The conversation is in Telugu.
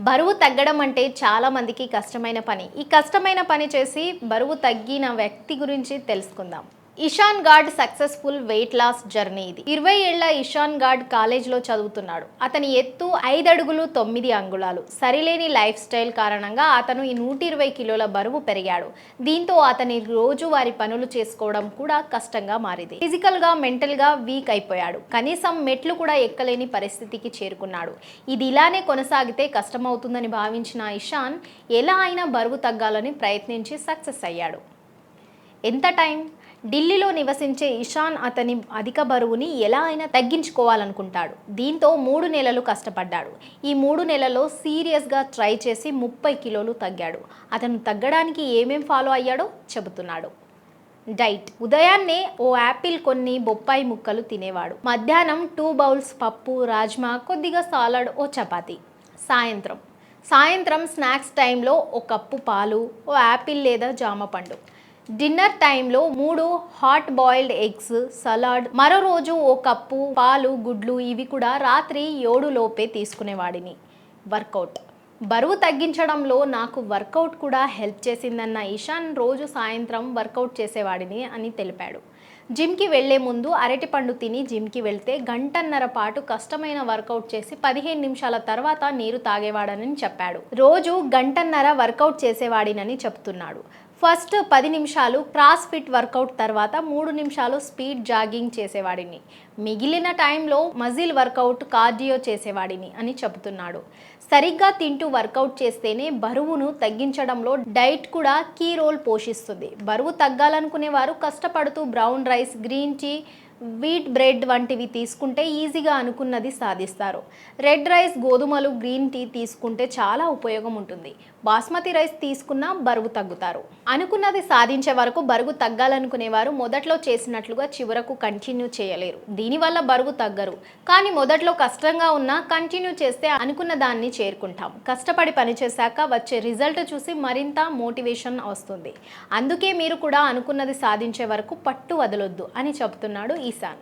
బరువు తగ్గడం అంటే చాలా మందికి కష్టమైన పని. ఈ కష్టమైన పని చేసి బరువు తగ్గిన వ్యక్తి గురించి తెలుసుకుందాం. ఇషాన్ గాడ్ సక్సెస్ఫుల్ వెయిట్ లాస్ జర్నీ ఇది. ఇరవై ఏళ్ళ ఇషాన్ గాడ్ కాలేజ్లో చదువుతున్నాడు. అతని ఎత్తు ఐదు అడుగులు తొమ్మిది అంగుళాలు. సరిలేని లైఫ్ స్టైల్ కారణంగా అతను ఈ నూట ఇరవై కిలోల బరువు పెరిగాడు. దీంతో అతని రోజువారి పనులు చేసుకోవడం కూడా కష్టంగా మారింది. ఫిజికల్గా మెంటల్గా వీక్ అయిపోయాడు. కనీసం మెట్లు కూడా ఎక్కలేని పరిస్థితికి చేరుకున్నాడు. ఇది ఇలానే కొనసాగితే కష్టమవుతుందని భావించిన ఇషాన్ ఎలా అయినా బరువు తగ్గాలని ప్రయత్నించి సక్సెస్ అయ్యాడు. ఎంత టైం? ఢిల్లీలో నివసించే ఇషాన్ అతని అధిక బరువుని ఎలా అయినా తగ్గించుకోవాలనుకుంటాడు. దీంతో మూడు నెలలు కష్టపడ్డాడు. ఈ మూడు నెలల్లో సీరియస్గా ట్రై చేసి ముప్పై కిలోలు తగ్గాడు. అతను తగ్గడానికి ఏమేం ఫాలో అయ్యాడో చెబుతున్నాడు. డైట్. ఉదయాన్నే ఓ యాపిల్ కొన్ని బొప్పాయి ముక్కలు తినేవాడు. మధ్యాహ్నం టూ బౌల్స్ పప్పు రాజ్మా కొద్దిగా సాలడ్ ఓ చపాతీ. సాయంత్రం. సాయంత్రం స్నాక్స్ టైంలో ఓ కప్పు పాలు ఓ యాపిల్ లేదా జామ పండు. డిన్నర్ టైంలో మూడు హాట్ బాయిల్డ్ ఎగ్స్ సలాడ్ మరో రోజు ఓ కప్పు పాలు గుడ్లు ఇవి కూడా రాత్రి ఏడు లోపే తీసుకునేవాడిని. వర్కౌట్ బరువు తగ్గించడంలో నాకు వర్కౌట్ కూడా హెల్ప్ చేసిందన్న ఇషాన్ రోజు సాయంత్రం వర్కౌట్ చేసేవాడిని అని తెలిపాడు. జిమ్కి వెళ్ళే ముందు అరటిపండు తిని జిమ్కి వెళ్తే గంటన్నర పాటు కష్టమైన వర్కౌట్ చేసి పదిహేను నిమిషాల తర్వాత నీరు తాగేవాడని చెప్పాడు. రోజు గంటన్నర వర్కౌట్ చేసేవాడినని చెప్తున్నాడు. ఫస్ట్ పది నిమిషాలు క్రాస్ ఫిట్ వర్కౌట్ తర్వాత మూడు నిమిషాలు స్పీడ్ జాగింగ్ చేసేవాడిని. మిగిలిన టైంలో మజిల్ వర్కౌట్ కార్డియో చేసేవాడిని అని చెబుతున్నాడు. సరిగ్గా తింటూ వర్కౌట్ చేస్తేనే బరువును తగ్గించడంలో డైట్ కూడా కీ రోల్ పోషిస్తుంది. బరువు తగ్గాలనుకునే వారు కష్టపడుతూ brown rice green tea wheat bread వంటివి తీసుకుంటే ఈజీగా అనుకున్నది సాధిస్తారు. రెడ్ రైస్ గోధుమలు గ్రీన్ టీ తీసుకుంటే చాలా ఉపయోగం ఉంటుంది. బాస్మతి రైస్ తీసుకున్నా బరువు తగ్గుతారు. అనుకున్నది సాధించే వరకు బరువు తగ్గాలనుకునేవారు మొదట్లో చేసినట్లుగా చివరకు కంటిన్యూ చేయలేరు. దీనివల్ల బరువు తగ్గరు. కానీ మొదట్లో కష్టంగా ఉన్నా కంటిన్యూ చేస్తే అనుకున్న దాన్ని చేరుకుంటాం. కష్టపడి పనిచేశాక వచ్చే రిజల్ట్ చూసి మరింత మోటివేషన్ వస్తుంది. అందుకే మీరు కూడా అనుకున్నది సాధించే వరకు పట్టు వదలొద్దు అని చెబుతున్నాడు isan.